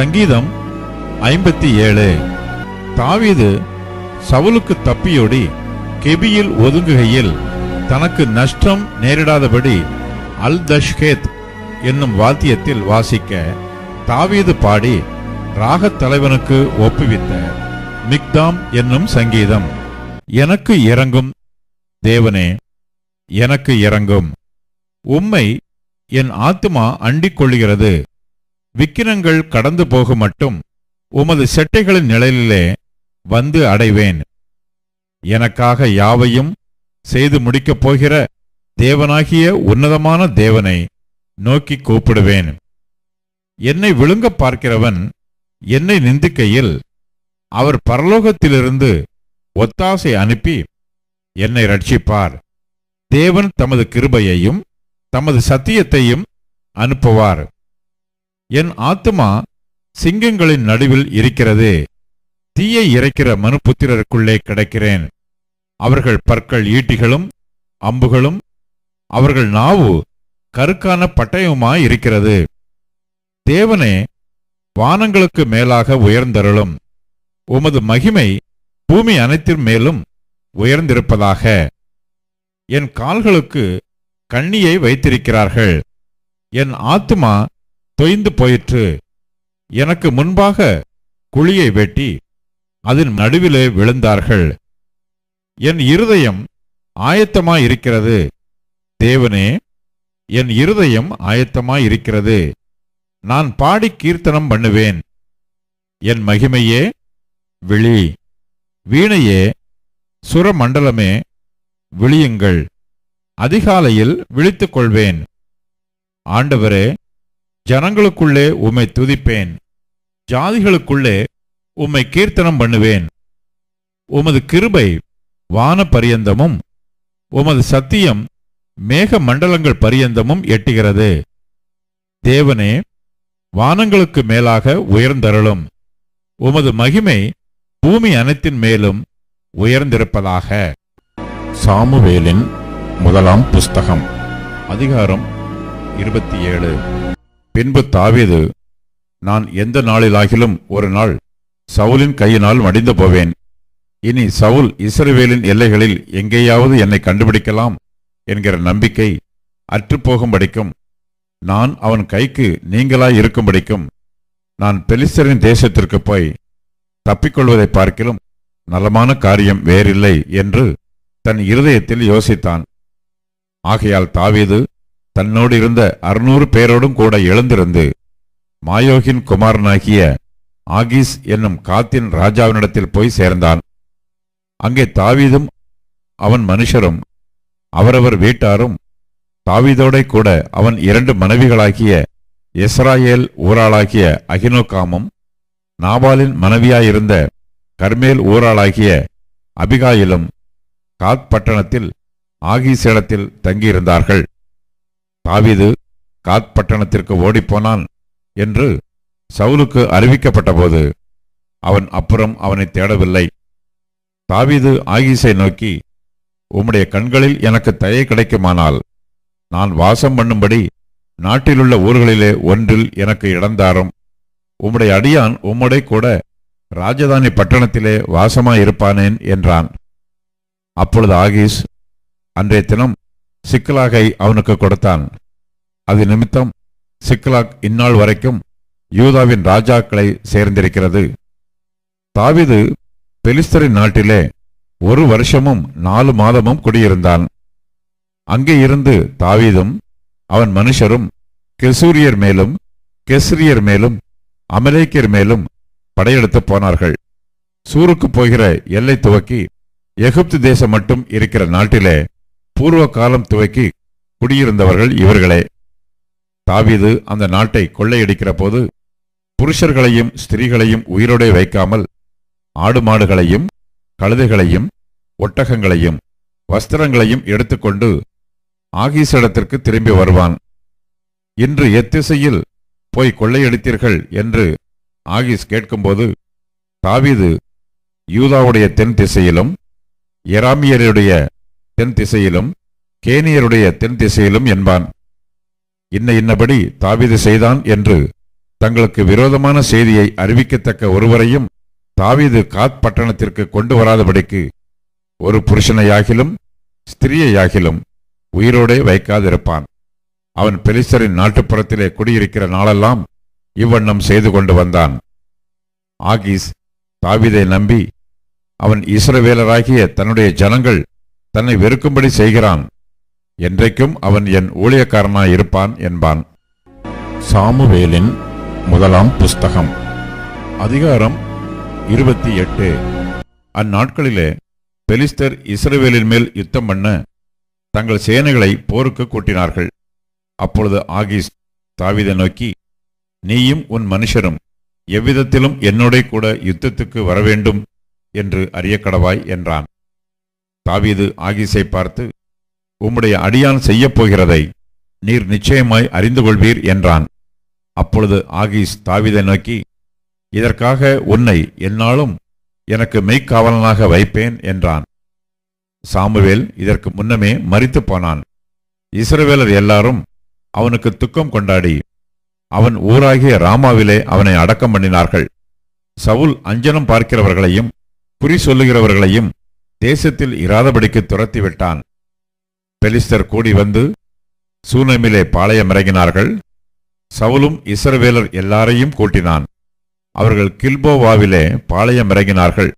சங்கீதம் ஐம்பத்தி ஏழு. தாவீது சவுலுக்கு தப்பியோடி கெபியில் ஒதுங்குகையில் தனக்கு நஷ்டம் நேரிடாதபடி அல் தஷ்கேத் என்னும் வாத்தியத்தில் வாசிக்க தாவீது பாடி ராகத் தலைவனுக்கு ஒப்புவித்த மிக்தாம் என்னும் சங்கீதம் எனக்கு இறங்கும் தேவனே எனக்கு இறங்கும். உம்மை என் ஆத்துமா அண்டிக் கொள்கிறது விக்கிரங்கள் கடந்து போக மட்டும் உமது செட்டைகளின் நிழலிலே வந்து அடைவேன். எனக்காக யாவையும் செய்து முடிக்கப் போகிற தேவனாகிய உன்னதமான தேவனை நோக்கி கூப்பிடுவேன். என்னை விழுங்கப் பார்க்கிறவன் என்னை நிந்திக்கையில் அவர் பரலோகத்திலிருந்து ஒத்தாசை அனுப்பி என்னை ரட்சிப்பார் தேவன் தமது கிருபையையும் தமது சத்தியத்தையும் அனுப்புவார். என் ஆத்துமா சிங்கங்களின் நடுவில் இருக்கிறது. தீயை இறைக்கிற மனுபுத்திரருக்குள்ளே கிடக்கிறேன். அவர்கள் பற்கள் ஈட்டிகளும் அம்புகளும் அவர்கள் நாவு கருக்கான பட்டயமுமாய் இருக்கிறது. தேவனே வானங்களுக்கு மேலாக உயர்ந்தருளும். உமது மகிமை பூமி அனைத்தின் மேலும் உயர்ந்திருப்பதாக. என் கால்களுக்கு கண்ணியை வைத்திருக்கிறார்கள். என் ஆத்துமா தொய்ந்து போயிற்று. எனக்கு முன்பாக குழியை வெட்டி அதன் நடுவிலே விழுந்தார்கள். என் இருதயம் ஆயத்தமாயிருக்கிறது. தேவனே என் இருதயம் ஆயத்தமாயிருக்கிறது. நான் பாடி கீர்த்தனம் பண்ணுவேன். என் மகிமையே விழி. வீணையே சுரமண்டலமே விழியுங்கள். அதிகாலையில் விழித்துக் கொள்வேன் ஆண்டவரே ஜனங்களுக்குள்ளே உம்மை துதிப்பேன். ஜாதிகளுக்குள்ளே உம்மை கீர்த்தனம் பண்ணுவேன். உமது கிருபை வான பரியந்தமும் உமது சத்தியம் மேக மண்டலங்கள் பரியந்தமும் எட்டுகிறது. தேவனே வானங்களுக்கு மேலாக உயர்ந்தருளும். உமது மகிமை பூமி அனைத்தின் மேலும் உயர்ந்திருப்பதாக. சாமுவேலின் முதலாம் புஸ்தகம் அதிகாரம் இருபத்தி ஏழு. பின்பு தாவீது நான் எந்த நாளிலாகிலும் ஒரு நாள் சவுலின் கையினால் மடிந்து போவேன். இனி சவுல் இஸ்ரவேலின் எல்லைகளில் எங்கேயாவது என்னை கண்டுபிடிக்கலாம் என்கிற நம்பிக்கை அற்றுப்போகும்படிக்கும் நான் அவன் கைக்கு நீங்களாய் இருக்கும்படிக்கும் நான் பெலிஸ்தரின் தேசத்திற்கு போய் தப்பிக்கொள்வதை பார்க்கிலும் நலமான காரியம் வேறில்லை என்று தன் இருதயத்தில் யோசித்தான். ஆகையால் தாவீது தன்னோடு இருந்த அறுநூறு பேரோடும் கூட எழுந்திருந்து மாயோகின் குமாரனாகிய ஆகீஸ் என்னும் காத்தின் ராஜாவினிடத்தில் போய் சேர்ந்தான். அங்கே தாவீதும் அவன் மனுஷரும் அவரவர் வீட்டாரும் தாவீதோடே கூட அவன் இரண்டு மனைவிகளாகிய இஸ்ராயேல் ஊராளாகிய அகினோகாமும் நாபாலின் மனைவியாயிருந்த கர்மேல் ஊராளாகிய அபிகாயிலும் காத் பட்டணத்தில் ஆகீசிடத்தில் தங்கியிருந்தார்கள். தாவிது காத் பட்டணத்திற்கு ஓடிப்போனான் என்று சவுலுக்கு அறிவிக்கப்பட்டபோது அவன் அப்புறம் அவனை தேடவில்லை. தாவிது ஆகிசை நோக்கி உம்முடைய கண்களில் எனக்கு தயை கிடைக்குமானால் நான் வாசம் பண்ணும்படி நாட்டிலுள்ள ஊர்களிலே ஒன்றில் எனக்கு இடந்தாரும் உம்முடைய அடியான் உம்முடைய கூட ராஜதானி பட்டணத்திலே வாசமாயிருப்பானேன் என்றான். அப்பொழுது ஆகீஸ் அன்றைய தினம் சிக்கலாகை அவனுக்கு கொடுத்தான். அது நிமித்தம் சிக்கலாக் இந்நாள் வரைக்கும் யூதாவின் ராஜாக்களை சேர்ந்திருக்கிறது. தாவீது பெலிஸ்தரின் நாட்டிலே ஒரு வருஷமும் நாலு மாதமும் குடியிருந்தான். அங்கே இருந்து தாவீதும் அவன் மனுஷரும் கெசூரியர் மேலும் கெஸ்ரியர் மேலும் அமலேக்கியர் மேலும் படையெடுத்து போனார்கள். சூருக்கு போகிற எல்லை துவக்கி எகிப்து தேசம் மட்டும் இருக்கிற நாட்டிலே பூர்வ காலம் துவக்கி குடியிருந்தவர்கள் இவர்களே. தாவீது அந்த நாட்டை கொள்ளையடிக்கிற போது புருஷர்களையும் ஸ்திரீகளையும் உயிரோடே வைக்காமல் ஆடு மாடுகளையும் கழுதைகளையும் ஒட்டகங்களையும் வஸ்திரங்களையும் எடுத்துக்கொண்டு ஆகீசிடத்திற்கு திரும்பி வருவான். இன்று எத்திசையில் போய் கொள்ளையடித்தீர்கள் என்று ஆகீஸ் கேட்கும்போது தாவீது யூதாவுடைய தென் திசையிலும் எராமியருடைய தென் திசையிலும் கேனியருடைய தென் திசையிலும் என்பான். இன்ன இன்னபடி தாவீது செய்தான் என்று தங்களுக்கு விரோதமான செய்தியை அறிவிக்கத்தக்க ஒருவரையும் தாவீது காத் பட்டணத்திற்கு கொண்டு வராதபடிக்கு ஒரு புருஷனையாகிலும் ஸ்திரியையாகிலும் உயிரோடே வைக்காதிருப்பான். அவன் பெலிஸ்தரின் நாட்டுப்புறத்திலே குடியிருக்கிற நாளெல்லாம் இவ்வண்ணம் செய்து கொண்டு வந்தான். ஆகீஸ் தாவீதை நம்பி அவன் இஸ்ரவேலராகிய தன்னுடைய ஜனங்கள் தன்னை வெறுக்கும்படி செய்கிறான். என்றைக்கும் அவன் என் ஊழியக்காரனாய் இருப்பான் என்பான். சாமுவேலின் முதலாம் புஸ்தகம் அதிகாரம் இருபத்தி எட்டு. அந்நாட்களிலே பெலிஸ்தர் இஸ்ரவேலின் மேல் யுத்தம் பண்ண தங்கள் சேனைகளை போருக்கு கூட்டினார்கள். அப்பொழுது ஆகீஸ் தாவிதை நோக்கி நீயும் உன் மனுஷரும் எவ்விதத்திலும் என்னோட கூட யுத்தத்துக்கு வரவேண்டும் என்று அறியக்கடவாய் என்றான். தாவீது ஆகீஸை பார்த்து உம்முடைய அடியான் செய்யப் போகிறதை நீர் நிச்சயமாய் அறிந்து கொள்வீர் என்றான். அப்பொழுது ஆகீஸ் தாவிதை நோக்கி இதற்காக உன்னை என்னாலும் எனக்கு மெய்க்காவலனாக வைப்பேன் என்றான். சாமுவேல் இதற்கு முன்னமே மறித்து போனான். இஸ்ரவேலர் எல்லாரும் அவனுக்கு துக்கம் கொண்டாடி அவன் ஊராகிய ராமாவிலே அவனை அடக்கம் பண்ணினார்கள். சவுல் அஞ்சனம் பார்க்கிறவர்களையும் குறி சொல்லுகிறவர்களையும் தேசத்தில் இராதபடிக்கு துரத்தி விட்டான் பெலிஸ்தர் கூடி வந்து சூனமிலே பாளையம் இறங்கினார்கள். சவுலும் இசரவேலர் எல்லாரையும் கூட்டினான். அவர்கள் கில்போவாவிலே பாளையம் இறங்கினார்கள்.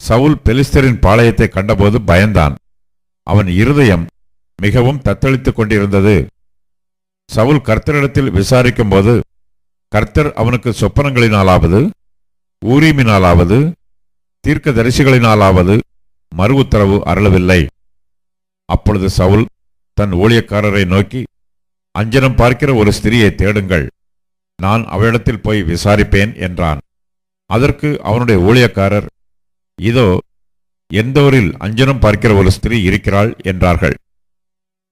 சவுல் பெலிஸ்தரின் பாளையத்தை கண்டபோது பயந்தான். அவன் இருதயம் மிகவும் தத்தளித்துக் கொண்டிருந்தது. சவுல் கர்த்தரிடத்தில் விசாரிக்கும்போது கர்த்தர் அவனுக்கு சொப்பனங்களினாலாவது ஊரீமினாலாவது தீர்க்கதரிசிகளினாலாவது மறு உத்தரவு அருளவில்லை. அப்பொழுது சவுல் தன் ஊழியக்காரரை நோக்கி அஞ்சனம் பார்க்கிற ஒரு ஸ்திரியை தேடுங்கள். நான் அவளிடத்தில் போய் விசாரிப்பேன் என்றான். அதற்கு அவனுடைய ஊழியக்காரர் இதோ எந்தோரில் அஞ்சனம் பார்க்கிற ஒரு ஸ்திரீ இருக்கிறாள் என்றார்கள்.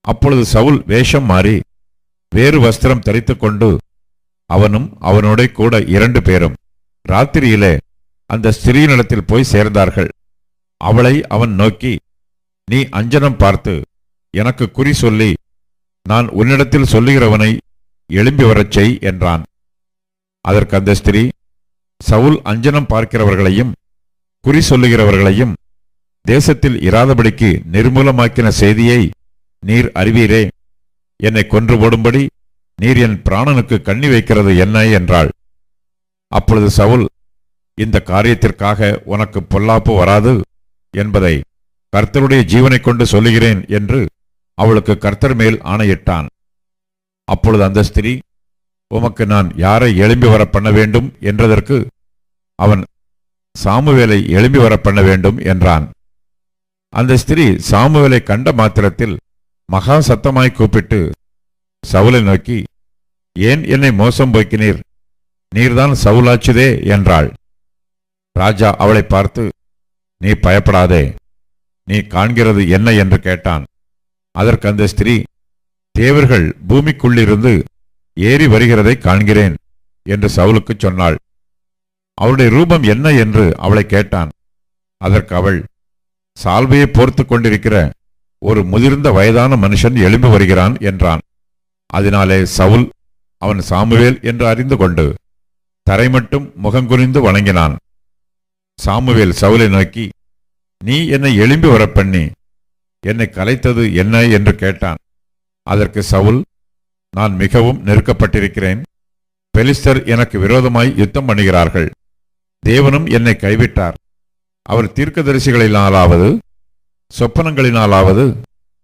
அப்பொழுது சவுல் வேஷம் மாறி வேறு வஸ்திரம் தரித்துக்கொண்டு அவனும் அவனோட கூட இரண்டு பேரும் ராத்திரியிலே அந்த ஸ்திரீனிடத்தில் போய் சேர்ந்தார்கள். அவளை அவன் நோக்கி நீ அஞ்சனம் பார்த்து எனக்கு குறி சொல்லி நான் உன்னிடத்தில் சொல்லுகிறவனை எழும்பி வரச் செய் என்றான். அதற்கு அந்த ஸ்திரீ சவுல் அஞ்சனம் பார்க்கிறவர்களையும் குறி சொல்லுகிறவர்களையும் தேசத்தில் இராதபடிக்கு நிர்மூலமாக்கின செய்தியை நீர் அறிவீரே. என்னை கொன்று போடும்படி நீர் என் பிராணனுக்கு கண்ணி வைக்கிறது என்ன என்றாள். அப்பொழுது சவுல் இந்த காரியத்திற்காக உனக்கு பொல்லாப்பு வராது என்பதை கர்த்தருடைய ஜீவனைக் கொண்டு சொல்லுகிறேன் என்று அவளுக்கு கர்த்தர் மேல் ஆணையிட்டான். அப்பொழுது அந்த ஸ்திரீ உமக்கு நான் யாரை எழும்பி வர பண்ண வேண்டும் என்றதற்கு அவன் சாமுவேலை எழும்பி வர பண்ண வேண்டும் என்றான். அந்த ஸ்திரீ சாமுவேலை கண்ட மாத்திரத்தில் மகா சத்தமாய் கூப்பிட்டு சவுலை நோக்கி ஏன் என்னை மோசம் போக்கினீர்? நீர்தான் சவுலாச்சுதே என்றாள். ராஜா அவளை பார்த்து நீ பயப்படாதே. நீ காண்கிறது என்ன என்று கேட்டான். அதற்கு அந்த ஸ்திரீ தேவர்கள் பூமிக்குள்ளிருந்து ஏறி வருகிறதை காண்கிறேன் என்று சவுலுக்குச் சொன்னாள். அவளுடைய ரூபம் என்ன என்று அவளை கேட்டான். அதற்கு அவள் சால்வையை போர்த்து கொண்டிருக்கிற ஒரு முதிர்ந்த வயதான மனுஷன் எழும்பி வருகிறான் என்றான். அதனாலே சவுல் அவன் சாமுவேல் என்று அறிந்து கொண்டு தரை மட்டும் முகங்குனிந்து வணங்கினான். சாமுவேல் சவுலை நோக்கி நீ என்னை எழும்பி வரப்பண்ணி என்னை கலைத்தது என்ன என்று கேட்டான். அதற்கு சவுல் நான் மிகவும் நெருக்கப்பட்டிருக்கிறேன். பெலிஸ்டர் எனக்கு விரோதமாய் யுத்தம் பண்ணுகிறார்கள். தேவனும் என்னை கைவிட்டார். அவர் தீர்க்கதரிசிகளினாலாவது சொப்பனங்களினாலாவது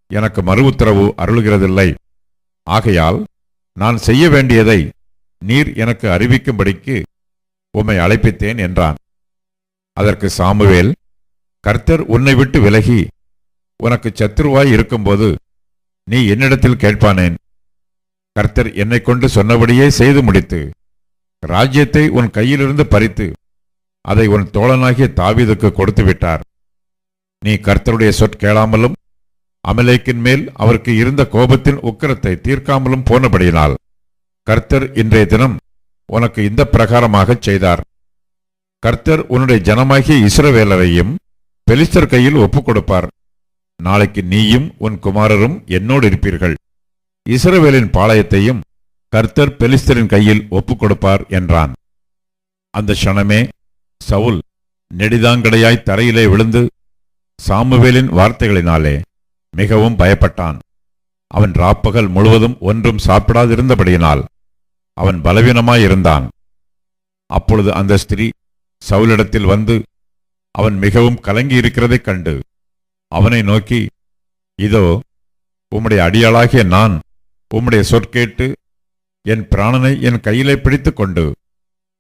எனக்கு மறு உத்தரவு அருளுகிறதில்லை. ஆகையால் நான் செய்ய வேண்டியதை நீர் எனக்கு அறிவிக்கும்படிக்கு உம்மை அழைப்பித்தேன் என்றான். அதற்கு சாமுவேல் கர்த்தர் உன்னை விட்டு விலகி உனக்கு சத்துருவாய் இருக்கும்போது நீ என்னிடத்தில் கேட்பானேன்? கர்த்தர் என்னை கொண்டு சொன்னபடியே செய்து முடித்து ராஜ்யத்தை உன் கையிலிருந்து பறித்து அதை உன் தோழனாகிய தாவீதுக்கு கொடுத்து விட்டார் நீ கர்த்தருடைய சொற்கேளாமலும் அமலேக்கின் மேல் அவருக்கு இருந்த கோபத்தின் உக்கிரத்தை தீர்க்காமலும் போனபடியினால் கர்த்தர் இன்றைய தினம் உனக்கு இந்த பிரகாரமாகச் செய்தார். கர்த்தர் உன்னுடைய ஜனமாகிய இஸ்ரவேலரையும் பெலிஸ்தர் கையில் ஒப்புக் கொடுப்பார் நாளைக்கு நீயும் உன் குமாரரும் என்னோடு இருப்பீர்கள். இஸ்ரவேலின் பாளையத்தையும் கர்த்தர் பெலிஸ்தரின் கையில் ஒப்புக் கொடுப்பார் என்றான். அந்த க்ஷணமே சவுல் நெடிதாங்கடையாய் தரையிலே விழுந்து சாமுவேலின் வார்த்தைகளினாலே மிகவும் பயப்பட்டான். அவன் ராப்பகல் முழுவதும் ஒன்றும் சாப்பிடாதிருந்தபடியினால் அவன் பலவீனமாயிருந்தான். அப்பொழுது அந்த ஸ்திரீ சவுலிடத்தில் வந்து அவன் மிகவும் கலங்கியிருக்கிறதைக் கண்டு அவனை நோக்கி இதோ உம்முடைய அடியாளாகிய நான் உம்முடைய சொற்கேட்டு என் பிராணனை என் கையிலே பிடித்து கொண்டு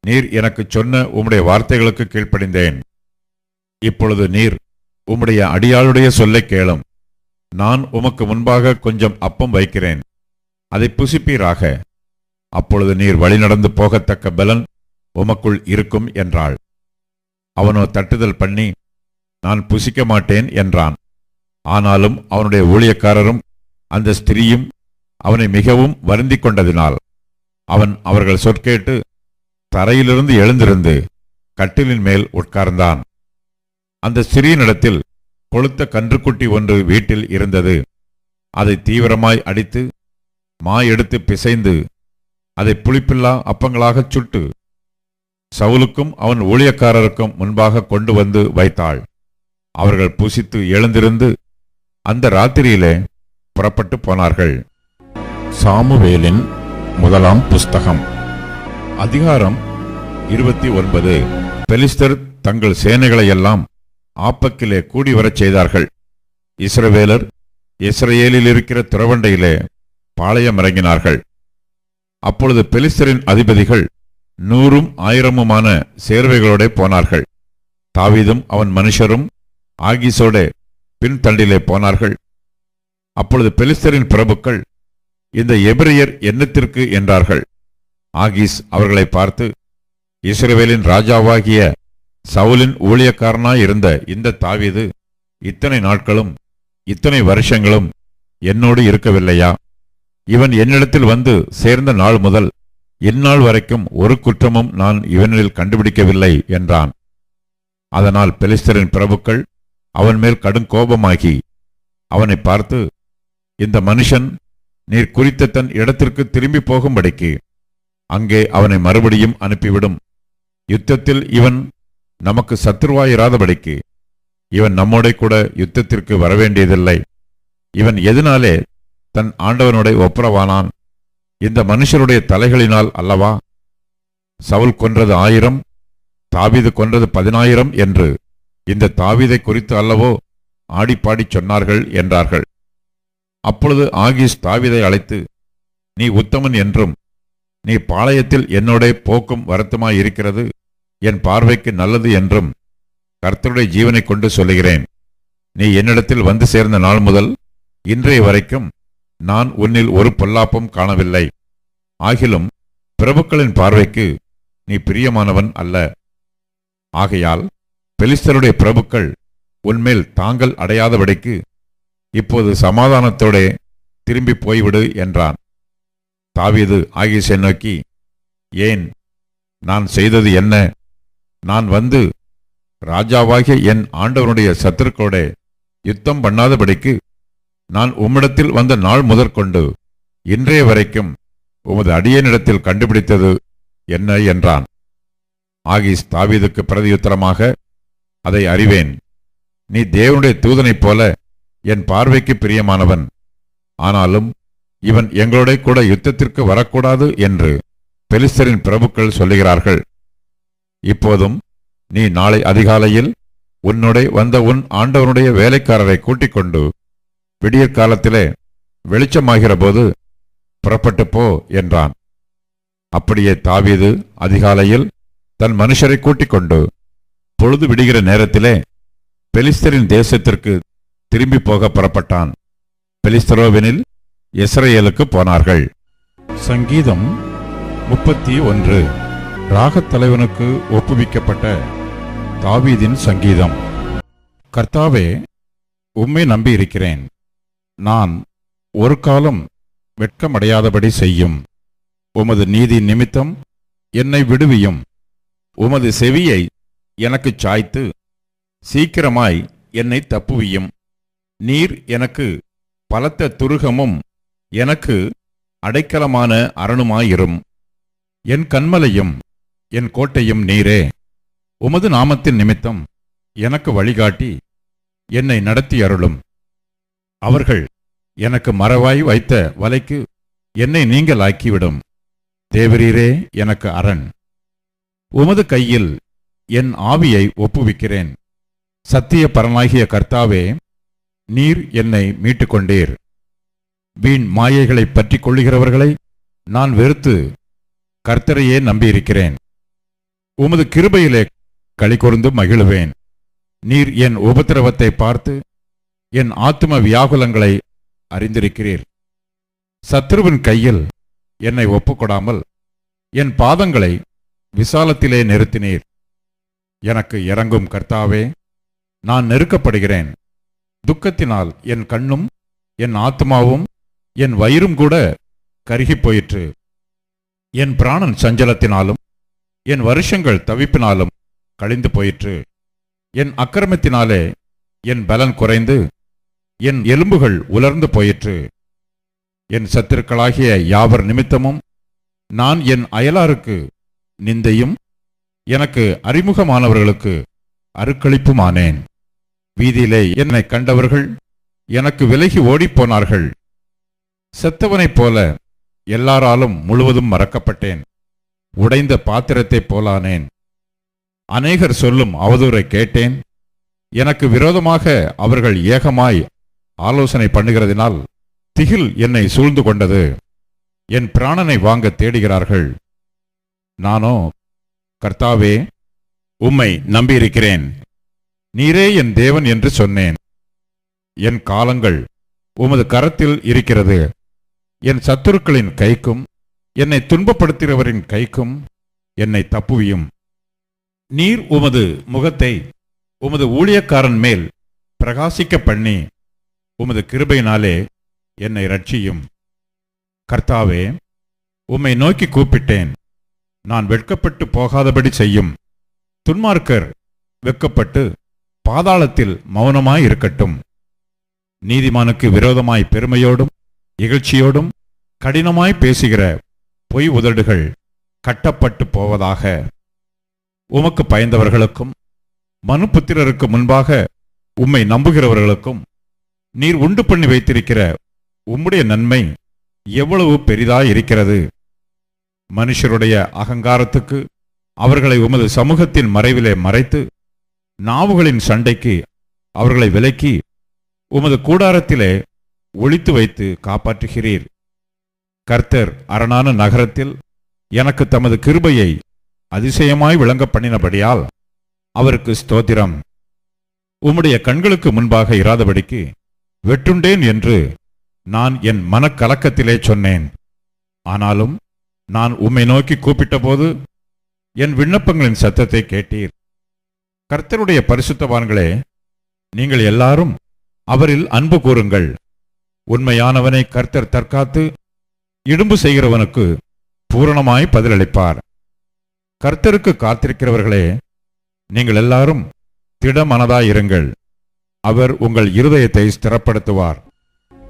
நீர் எனக்குச் சொன்ன உம்முடைய வார்த்தைகளுக்கு கீழ்ப்படிந்தேன். இப்பொழுது நீர் உம்முடைய அடியாளுடைய சொல்லைக் கேளும். நான் உமக்கு முன்பாக கொஞ்சம் அப்பம் வைக்கிறேன். அதை புசிப்பீராக. அப்பொழுது நீர் வழிநடந்து போகத்தக்க பலன் உமக்குள் இருக்கும் என்றாள். அவனோ தட்டுதல் பண்ணி நான் புசிக்க மாட்டேன் என்றான். ஆனாலும் அவனுடைய ஊழியக்காரரும் அந்த ஸ்திரீயும் அவனை மிகவும் வருந்திக் கொண்டதினால் அவன் அவர்கள் சொற்கேட்டு தரையிலிருந்து எழுந்திருந்து கட்டிலின் மேல் உட்கார்ந்தான். அந்த ஸ்திரீனிடத்தில் கொளுத்த கன்றுக்குட்டி ஒன்று வீட்டில் இருந்தது. அதை தீவிரமாய் அடித்து மா எடுத்து பிசைந்து அதை புளிப்பில்லா அப்பங்களாகச் சுட்டு சவுலுக்கும் அவன் ஊழியக்காரருக்கும் முன்பாக கொண்டு வந்து வைத்தாள். அவர்கள் புசித்து எழுந்திருந்து அந்த ராத்திரியிலே புறப்பட்டு போனார்கள். சாமுவேலின் முதலாம் புஸ்தகம் அதிகாரம் இருபத்தி ஒன்பது. பெலிஸ்தர் தங்கள் சேனைகளை எல்லாம் ஆப்பக்கிலே கூடி வரச் செய்தார்கள். இஸ்ரவேலர் இஸ்ரேலில் இருக்கிற துறவண்டையிலே பாளையம் இறங்கினார்கள். அப்பொழுது பெலிஸ்தரின் அதிபதிகள் நூறும் ஆயிரமுமான சேர்வைகளோட போனார்கள். தாவீதும் அவன் மனுஷரும் ஆகிசோட பின்தண்டிலே போனார்கள். அப்பொழுது பெலிஸ்தரின் பிரபுக்கள் இந்த எபிரியர் என்னத்திற்கு என்றார்கள். ஆகீஸ் அவர்களை பார்த்து இஸ்ரவேலின் ராஜாவாகிய சவுலின் ஊழியக்காரனாயிருந்த இந்த தாவீது இத்தனை நாட்களும் இத்தனை வருஷங்களும் என்னோடு இருக்கவில்லையா? இவன் என்னிடத்தில் வந்து சேர்ந்த நாள் முதல் இந்நாள் வரைக்கும் ஒரு குற்றமும் நான் இவனில் கண்டுபிடிக்கவில்லை என்றான். அதனால் பெலிஸ்தரின் பிரபுக்கள் அவன் மேல் கடும் கோபமாகி அவனை பார்த்து இந்த மனுஷன் நீர் குறித்த தன் இடத்திற்கு திரும்பி போகும்படிக்கு அங்கே அவனை மறுபடியும் அனுப்பிவிடும். யுத்தத்தில் இவன் நமக்கு சத்துருவாயிராதபடிக்கு இவன் நம்மோட கூட யுத்தத்திற்கு வரவேண்டியதில்லை. இவன் எதனாலே தன் ஆண்டவனோட ஒப்புரவானான்? இந்த மனுஷருடைய தலைகளினால் அல்லவா? சவுல் கொன்றது ஆயிரம் தாவிது கொன்றது பதினாயிரம் என்று இந்த தாவீதை குறித்து அல்லவோ ஆடிப்பாடிச் சொன்னார்கள் என்றார்கள். அப்பொழுது ஆகீஸ் தாவீதை அழைத்து நீ உத்தமன் என்றும் நீ பாளையத்தில் என்னோட போக்கும் வருத்தமாய் இருக்கிறது என் பார்வைக்கு நல்லது என்றும் கர்த்தருடைய ஜீவனை கொண்டு சொல்லுகிறேன். நீ என்னிடத்தில் வந்து சேர்ந்த நாள் முதல் இன்றைய வரைக்கும் நான் உன்னில் ஒரு பொல்லாப்பும் காணவில்லை. ஆகிலும் பிரபுக்களின் பார்வைக்கு நீ பிரியமானவன் அல்ல. ஆகையால் பெலிஸ்தருடைய பிரபுக்கள் உன்மேல் தாங்கள் அடையாதபடிக்கு இப்போது சமாதானத்தோடே திரும்பி போய்விடு என்றான். தாவீது ஆகிசை நோக்கி ஏன்? நான் செய்தது என்ன? நான் வந்து ராஜாவாகிய என் ஆண்டவனுடைய சத்துருக்களோட யுத்தம் பண்ணாதபடிக்கு நான் உம்மிடத்தில் வந்த நாள் முதற்கொண்டு இன்றைய வரைக்கும் உமது அடியனிடத்தில் கண்டுபிடித்தது என்ன என்றான். ஆகிஸ் தாவீதுக்கு பிரதியுத்தரமாக அதை அறிவேன். நீ தேவனுடைய தூதனைப் போல என் பார்வைக்கு பிரியமானவன். ஆனாலும் இவன் எங்களோட கூட யுத்தத்திற்கு வரக்கூடாது என்று பெலிஸ்தரின் பிரபுக்கள் சொல்லுகிறார்கள். இப்போதும் நீ நாளை அதிகாலையில் உன்னுடைய வந்த உன் ஆண்டவனுடைய வேலைக்காரரை கூட்டிக் கொண்டு விடியற் காலத்திலே வெளிச்சமாகிற போது புறப்பட்டு போ என்றான். அப்படியே தாவீது அதிகாலையில் தன் மனுஷரை கூட்டிக் கொண்டு பொழுது விடுகிற நேரத்திலே பெலிஸ்தரின் தேசத்திற்கு திரும்பி போக புறப்பட்டான். பெலிஸ்தரோவினில் இஸ்ரேலுக்கு போனார்கள். சங்கீதம் முப்பத்தி ஒன்று ராகத் தலைவனுக்கு ஒப்புவிக்கப்பட்ட தாவீதின் சங்கீதம். கர்த்தாவே உம்மை நம்பியிருக்கிறேன். நான் ஒரு காலம் வெட்கமடையாதபடி செய்யும். உமது நீதி நிமித்தம் என்னை விடுவியும். உமது செவியை எனக்குச் சாய்த்து சீக்கிரமாய் என்னை தப்புவியும். நீர் எனக்கு பலத்த துருகமும் எனக்கு அடைக்கலமான அரணுமாயிரும். என் கண்மலையும் என் கோட்டையும் நீரே. உமது நாமத்தின் நிமித்தம் எனக்கு வழிகாட்டி என்னை நடத்தி அருளும். அவர்கள் எனக்கு மறவாய் வைத்த வலைக்கு என்னை நீங்களாக்கிவிடும் தேவரீரே எனக்கு அரண். உமது கையில் என் ஆவியை ஒப்புவிக்கிறேன். சத்திய பரனாகிய கர்த்தாவே நீர் என்னை மீட்டுக்கொண்டீர். வீண் மாயைகளைப் பற்றிக் கொள்ளுகிறவர்களை நான் வெறுத்து கர்த்தரையே நம்பியிருக்கிறேன். உமது கிருபையிலே களி மகிழுவேன். நீர் என் உபத்திரவத்தை பார்த்து என் ஆத்தும வியாகுலங்களை அறிந்திருக்கிறீர். சத்ருவின் கையில் என்னை ஒப்புக்கொடாமல் என் பாதங்களை விசாலத்திலே நிறுத்தினீர். எனக்கு இறங்கும் கர்த்தாவே நான் நெருக்கப்படுகிறேன். துக்கத்தினால் என் கண்ணும் என் ஆத்மாவும் என் வயிறும் கூட கருகிப் போயிற்று. என் பிராணன் சஞ்சலத்தினாலும் என் வருஷங்கள் தவிப்பினாலும் கழிந்து போயிற்று. என் அக்கிரமத்தினாலே என் பலன் குறைந்து என் எலும்புகள் உலர்ந்து போயிற்று. என் சத்துருக்களாகிய யாவர் நிமித்தமும் நான் என் அயலாருக்கு நிந்தையும் எனக்கு அறிமுகமானவர்களுக்கு அருக்களிப்புமானேன். வீதியிலே என்னை கண்டவர்கள் எனக்கு விலகி ஓடிப்போனார்கள். செத்தவனைப் போல எல்லாராலும் முழுவதும் மறக்கப்பட்டேன். உடைந்த பாத்திரத்தைப் போலானேன். அநேகர் சொல்லும் அவதூறை கேட்டேன். எனக்கு விரோதமாக அவர்கள் ஏகமாய் ஆலோசனை பண்ணுகிறதினால் திகில் என்னை சூழ்ந்து கொண்டது. என் பிராணனை வாங்க தேடுகிறார்கள். நானோ கர்த்தாவே உம்மை நம்பியிருக்கிறேன். நீரே என் தேவன் என்று சொன்னேன். என் காலங்கள் உமது கரத்தில் இருக்கிறது. என் சத்துருக்களின் கைக்கும் என்னை துன்பப்படுத்துகிறவரின் கைக்கும் என்னை தப்புவியும். நீர் உமது முகத்தை உமது ஊழியக்காரன் மேல் பிரகாசிக்க பண்ணி உமது கிருபையினாலே என்னை ரட்சியும் கர்த்தாவே உம்மை நோக்கி கூப்பிட்டேன். நான் வெட்கப்பட்டு போகாதபடி செய்யும். துன்மார்க்கர் வெட்கப்பட்டு பாதாளத்தில் மௌனமாய் இருக்கட்டும். நீதிமானுக்கு விரோதமாய் பெருமையோடும் இகழ்ச்சியோடும் கடினமாய் பேசுகிற பொய் உதடுகள் கட்டப்பட்டு போவதாக. உமக்கு பயந்தவர்களுக்கும் மனுபுத்திரருக்கு முன்பாக உம்மை நம்புகிறவர்களுக்கும் நீர் உண்டு பண்ணி வைத்திருக்கிற உம்முடைய நன்மை எவ்வளவு பெரிதாய் இருக்கிறது? மனுஷருடைய அகங்காரத்துக்கு அவர்களை உமது சமூகத்தின் மறைவிலே மறைத்து நாவுகளின் சண்டைக்கு அவர்களை விலக்கி உமது கூடாரத்திலே ஒழித்து வைத்து காப்பாற்றுகிறீர். கர்த்தர் அரணான நகரத்தில் எனக்கு தமது கிருபையை அதிசயமாய் விளங்க பண்ணினபடியால் அவருக்கு ஸ்தோத்திரம். உம்முடைய கண்களுக்கு முன்பாக இராதபடிக்கு வெட்டுண்டேன் என்று நான் என் மனக்கலக்கத்திலே சொன்னேன். ஆனாலும் நான் உம்மை நோக்கி கூப்பிட்டபோது என் விண்ணப்பங்களின் சத்தத்தை கேட்டீர். கர்த்தருடைய பரிசுத்தவான்களே நீங்கள் எல்லாரும் அவரில் அன்பு கூறுங்கள். உண்மையானவனை கர்த்தர் தற்காத்து இடும்பு செய்கிறவனுக்கு பூரணமாய் பதிலளிப்பார். கர்த்தருக்கு காத்திருக்கிறவர்களே நீங்கள் எல்லாரும் திடமனதாயிருங்கள். அவர் உங்கள் இருதயத்தை ஸ்திரப்படுத்துவார்.